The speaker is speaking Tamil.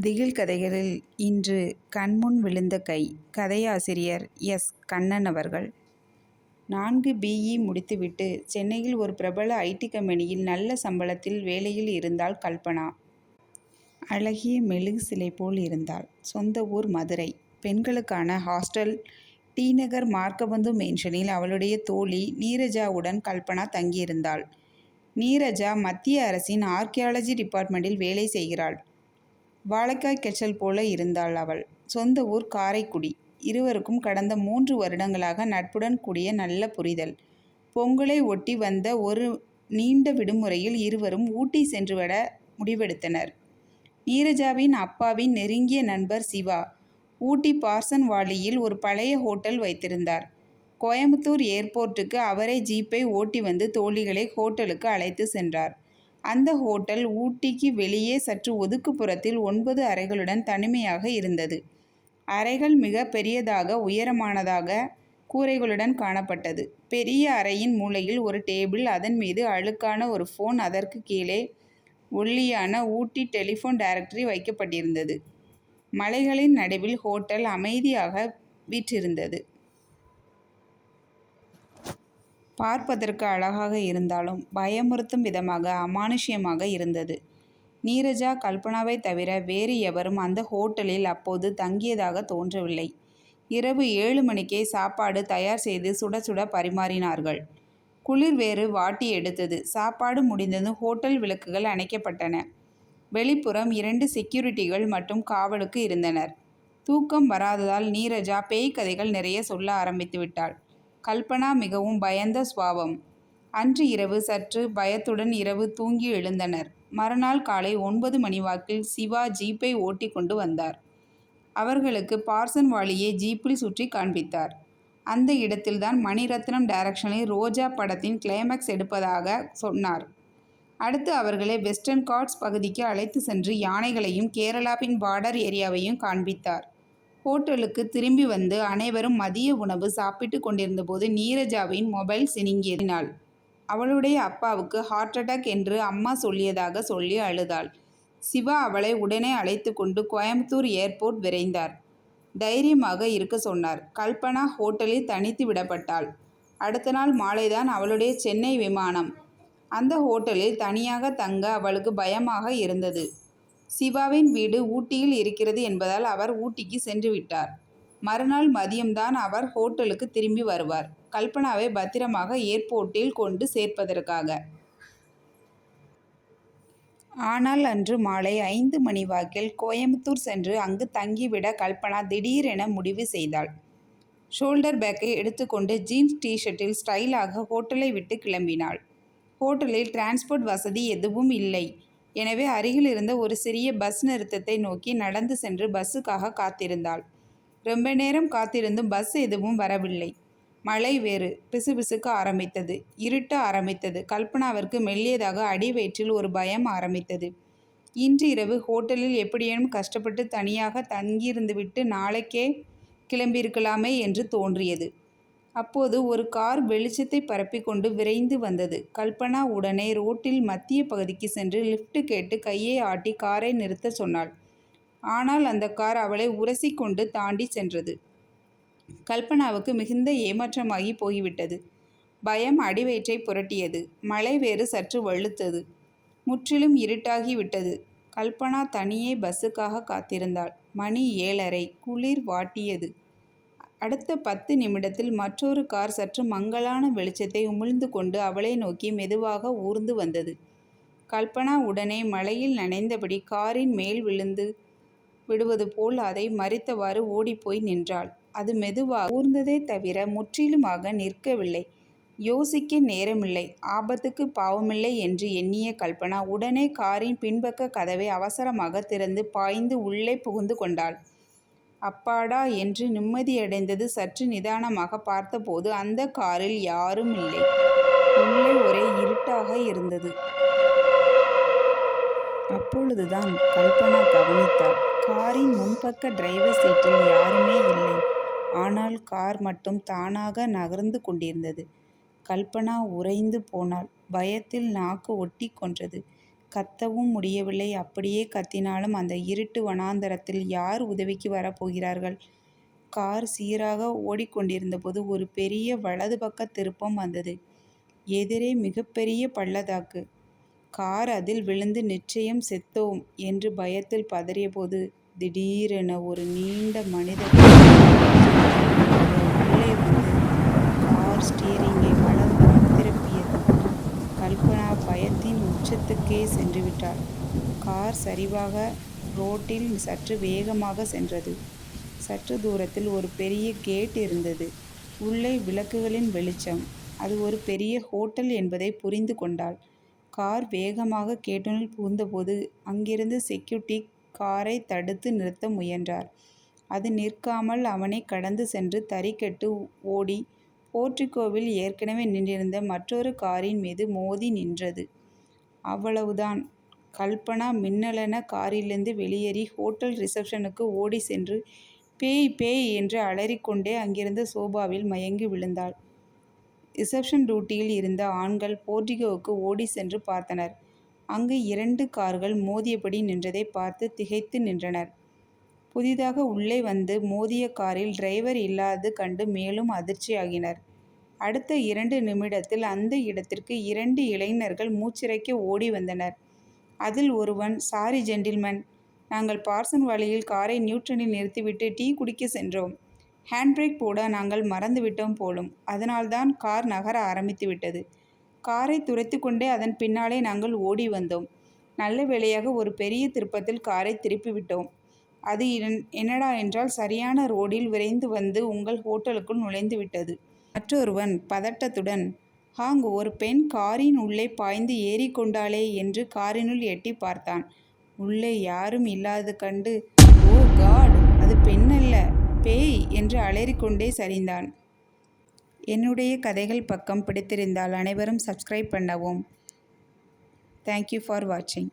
திகில் கதைகளில் இன்று கண்முன் விழுந்த கை கதையாசிரியர் எஸ். கண்ணன் அவர்கள். நான்கு பிஇ முடித்துவிட்டு சென்னையில் ஒரு பிரபல ஐடி கம்பெனியில் நல்ல சம்பளத்தில் வேலையில் இருந்தாள் கல்பனா. அழகிய மெழுகு சிலை போல் இருந்தாள். சொந்த ஊர் மதுரை. பெண்களுக்கான ஹாஸ்டல் டி. நகர் மார்க்கபந்து மேன்ஷனில் அவளுடைய தோழி நீரஜாவுடன் கல்பனா தங்கியிருந்தாள். நீரஜா மத்திய அரசின் ஆர்கியாலஜி டிபார்ட்மெண்ட்டில் வேலை செய்கிறாள். வாழைக்காய் கெச்சல் போல இருந்தாள் அவள். சொந்த ஊர் காரைக்குடி. இருவருக்கும் கடந்த மூன்று வருடங்களாக நட்புடன் கூடிய நல்ல புரிதல். பொங்கலை ஒட்டி வந்த ஒரு நீண்ட விடுமுறையில் இருவரும் ஊட்டி சென்றுவிட முடிவெடுத்தனர். நீரஜாவின் அப்பாவின் நெருங்கிய நண்பர் சிவா ஊட்டி பார்சன் வாலியில் ஒரு பழைய ஹோட்டல் வைத்திருந்தார். கோயம்புத்தூர் ஏர்போர்ட்டுக்கு அவரே ஜீப்பை ஓட்டி வந்து தோழிகளை ஹோட்டலுக்கு அழைத்து சென்றார். அந்த ஹோட்டல் ஊட்டிக்கு வெளியே சற்று ஒதுக்குப்புறத்தில் ஒன்பது அறைகளுடன் தனிமையாக இருந்தது. அறைகள் மிக பெரியதாக உயரமானதாக கூரைகளுடன் காணப்பட்டது. பெரிய அறையின் மூலையில் ஒரு டேபிள் அதன் மீது அழுக்கான ஒரு ஃபோன் அதற்கு கீழே ஒல்லியான ஊட்டி டெலிஃபோன் டைரக்டரி வைக்கப்பட்டிருந்தது. மலைகளின் நடுவில் ஹோட்டல் அமைதியாக வீற்றிருந்தது. பார்ப்பதற்கு அழகாக இருந்தாலும் பயமுறுத்தும் விதமாக அமானுஷ்யமாக இருந்தது. நீரஜா கல்பனாவைத் தவிர வேறு எவரும் அந்த ஹோட்டலில் அப்போது தங்கியதாக தோன்றவில்லை. இரவு ஏழு மணிக்கே சாப்பாடு தயார் செய்து சுட சுட பரிமாறினார்கள். குளிர் வேறு வாட்டி எடுத்தது. சாப்பாடு முடிந்ததும் ஹோட்டல் விளக்குகள் அணைக்கப்பட்டன. வெளிப்புறம் இரண்டு செக்யூரிட்டிகள் மட்டும் காவலுக்கு இருந்தனர். தூக்கம் வராததால் நீரஜா பேய் கதைகள் நிறைய சொல்ல ஆரம்பித்துவிட்டாள். கல்பனா மிகவும் பயந்த சுபாவம். அன்று இரவு சற்று பயத்துடன் இரவு தூங்கி எழுந்தனர். மறுநாள் காலை ஒன்பது மணி வாக்கில் சிவா ஜீப்பை ஓட்டிக் கொண்டு வந்தார். அவர்களுக்கு பார்சன் வாலியை ஜீப்பில் சுற்றி காண்பித்தார். அந்த இடத்தில்தான் மணிரத்னம் டைரக்ஷனில் ரோஜா படத்தின் கிளைமேக்ஸ் எடுப்பதாக சொன்னார். அடுத்து அவர்களை வெஸ்டர்ன் காட்ஸ் பகுதிக்கு அழைத்து சென்று யானைகளையும் கேரளாவின் பார்டர் ஏரியாவையும் காண்பித்தார். ஹோட்டலுக்கு திரும்பி வந்து அனைவரும் மதிய உணவு சாப்பிட்டுக் கொண்டிருந்தபோது நீரஜாவின் மொபைல் சினிங்கினாள் அவளுடைய அப்பாவுக்கு ஹார்ட் அட்டாக் என்று அம்மா சொல்லியதாக சொல்லி அழுதாள். சிவா அவளை உடனே அழைத்து கொண்டு கோயம்புத்தூர் ஏர்போர்ட் விரைந்தார். தைரியமாக இருக்க சொன்னார். கல்பனா ஹோட்டலில் தனித்து விடப்பட்டாள். அடுத்த நாள் மாலைதான் அவளுடைய சென்னை விமானம். அந்த ஹோட்டலில் தனியாக தங்க அவளுக்கு பயமாக இருந்தது. சிவாவின் வீடு ஊட்டியில் இருக்கிறது என்பதால் அவர் ஊட்டிக்கு சென்றுவிட்டார். மறுநாள் மதியம்தான் அவர் ஹோட்டலுக்கு திரும்பி வருவார். கல்பனாவை பத்திரமாக ஏர்போர்ட்டில் கொண்டு சேர்ப்பதற்காக. ஆனால் அன்று மாலை ஐந்து மணி வாக்கில் கோயம்புத்தூர் சென்று அங்கு தங்கிவிட கல்பனா திடீரென முடிவு செய்தாள். ஷோல்டர் பேக்கை எடுத்துக்கொண்டு ஜீன்ஸ் டிஷர்ட்டில் ஸ்டைலாக ஹோட்டலை விட்டு கிளம்பினாள். ஹோட்டலில் டிரான்ஸ்போர்ட் வசதி எதுவும் இல்லை. எனவே அருகில் இருந்த ஒரு சிறிய பஸ் நிறுத்தத்தை நோக்கி நடந்து சென்று பஸ்ஸுக்காக காத்திருந்தாள். ரொம்ப நேரம் காத்திருந்தும் பஸ் எதுவும் வரவில்லை. மழை வேறு பிசுபிசுக்க ஆரம்பித்தது. இருட்ட ஆரம்பித்தது. கல்பனாவிற்கு மெல்லியதாக அடிவயிற்றில் ஒரு பயம் ஆரம்பித்தது. இன்று இரவு ஹோட்டலில் எப்படியேனும் கஷ்டப்பட்டு தனியாக தங்கியிருந்துவிட்டு நாளைக்கே கிளம்பியிருக்கலாமே என்று தோன்றியது. அப்போது ஒரு கார் வெளிச்சத்தை பரப்பிக் கொண்டு விரைந்து வந்தது. கல்பனா உடனே ரோட்டில் மத்திய பகுதிக்கு சென்று லிஃப்ட் கேட்டு கையை ஆட்டி காரை நிறுத்தச் சொன்னாள். ஆனால் அந்த கார் அவளை உரசிக்கொண்டு தாண்டிச் சென்றது. கல்பனாவுக்கு மிகுந்த ஏமாற்றமாகி போய்விட்டது. பயம் அடிவயிற்றை புரட்டியது. மழை வேறு சற்று வழுத்தது முற்றிலும் இருட்டாகி விட்டது. கல்பனா தனியே பஸ்ஸுக்காக காத்திருந்தாள். மணி ஏழரை. குளிர் வாட்டியது. அடுத்த பத்து நிமிடத்தில் மற்றொரு கார் சற்று மங்கலான வெளிச்சத்தை உமிழ்ந்து கொண்டு அவளை நோக்கி மெதுவாக ஊர்ந்து வந்தது. கல்பனா உடனே மலையில் நனைந்தபடி காரின் மேல் விழுந்து விடுவது போல் அதை மறித்தவாறு ஓடிப்போய் நின்றாள். அது மெதுவாக ஊர்ந்ததே தவிர முற்றிலுமாக நிற்கவில்லை. யோசிக்க நேரமில்லை. ஆபத்துக்கு பாவமில்லை என்று எண்ணிய கல்பனா உடனே காரின் பின்பக்க கதவை அவசரமாக திறந்து பாய்ந்து உள்ளே புகுந்து கொண்டாள். அப்பாடா என்று நிம்மதியடைந்தது சற்று நிதானமாக பார்த்தபோது அந்த காரில் யாருமில்லை. உள்ளே ஒரே இருட்டாக இருந்தது. அப்பொழுதுதான் கல்பனா கவனித்தாள். காரின் முன்பக்க டிரைவர் சீட்டில் யாருமே இல்லை. ஆனால் கார் மட்டும் தானாக நகர்ந்து கொண்டிருந்தது. கல்பனா உறைந்து போனாள். பயத்தில் நாக்கு ஒட்டிக் கொன்றது கத்தவும் முடியவில்லை. அப்படியே கத்தினாலும் அந்த இருட்டு வனாந்தரத்தில் யார் உதவிக்கு வரப்போகிறார்கள் கார் சீராக ஓடிக்கொண்டிருந்தபோது ஒரு பெரிய வலது பக்க திருப்பம் வந்தது. எதிரே மிகப்பெரிய பள்ளதாக்கு கார் அதில் விழுந்து நிச்சயம் செத்தோம் என்று பயத்தில் பதறியபோது திடீரென ஒரு நீண்ட மனித உள்ளே வந்து கார் ஸ்டீரிங்கை கல்பனா பயத்தின் உச்சத்துக்கே சென்றுவிட்டாள். கார் சரிவாக ரோட்டில் சற்று வேகமாக சென்றது. சற்று தூரத்தில் ஒரு பெரிய கேட் இருந்தது. உள்ளே விளக்குகளின் வெளிச்சம். அது ஒரு பெரிய ஹோட்டல் என்பதை புரிந்து கொண்டாள். கார் வேகமாக கேட்டுனுள் புகுந்தபோது அங்கிருந்த செக்யூரிட்டி காரை தடுத்து நிறுத்த முயன்றார். அது நிற்காமல் அவனைக் கடந்து சென்று தறிகெட்டு ஓடி போர்டிகோவில் ஏற்கனவே நின்றிருந்த மற்றொரு காரின் மீது மோதி நின்றது. அவ்வளவுதான். கல்பனா மின்னலென காரிலிருந்து வெளியேறி ஹோட்டல் ரிசப்ஷனுக்கு ஓடிச் சென்று பேய் பேய் என்று அலறிக்கொண்டே அங்கிருந்த சோபாவில் மயங்கி விழுந்தாள். ரிசப்ஷன் டியூட்டியில் இருந்த ஆண்கள் போர்டிகோவுக்கு ஓடிச் சென்று பார்த்தனர். அங்கு இரண்டு கார்கள் மோதியபடி நின்றதைப் பார்த்து திகைத்து நின்றனர். புதிதாக உள்ளே வந்து மோதிய காரில் டிரைவர் இல்லாது கண்டு மேலும் அதிர்ச்சியாகினர். அடுத்த இரண்டு நிமிடத்தில் அந்த இடத்திற்கு இரண்டு இளைஞர்கள் மூச்சிறைக்க ஓடி வந்தனர். அதில் ஒருவன் சாரி ஜென்டில்மேன் நாங்கள் பார்சன் வழியில் காரை நியூட்டனில் நிறுத்திவிட்டு டீ குடிக்கச் சென்றோம். ஹேண்ட்பிரேக் போட நாங்கள் மறந்துவிட்டோம் போலும். அதனால்தான் கார் நகர ஆரம்பித்து விட்டது காரை துரைத்து கொண்டே அதன் பின்னாலே நாங்கள் ஓடி வந்தோம். நல்ல வேளையாக ஒரு பெரிய திருப்பத்தில் காரை திருப்பிவிட்டோம். அது என்னடா என்றால் சரியான ரோடில் விரைந்து வந்து உங்கள் ஹோட்டலுக்குள் நுழைந்துவிட்டது. மற்றொருவன் பதட்டத்துடன் ஹாங் ஒரு பெண் காரின் உள்ளே பாய்ந்து ஏறிக்கொண்டாளே என்று காரினுள் எட்டிப் பார்த்தான். உள்ளே யாரும் இல்லாது கண்டு ஓ காட் அது பெண்ணல்ல பேய் என்று அலறிக்கொண்டே சரிந்தான். என்னுடைய கதைகள் பக்கம் பிடித்திருந்தால் அனைவரும் சப்ஸ்கிரைப் பண்ணவும். தேங்க் யூ ஃபார் வாட்சிங்.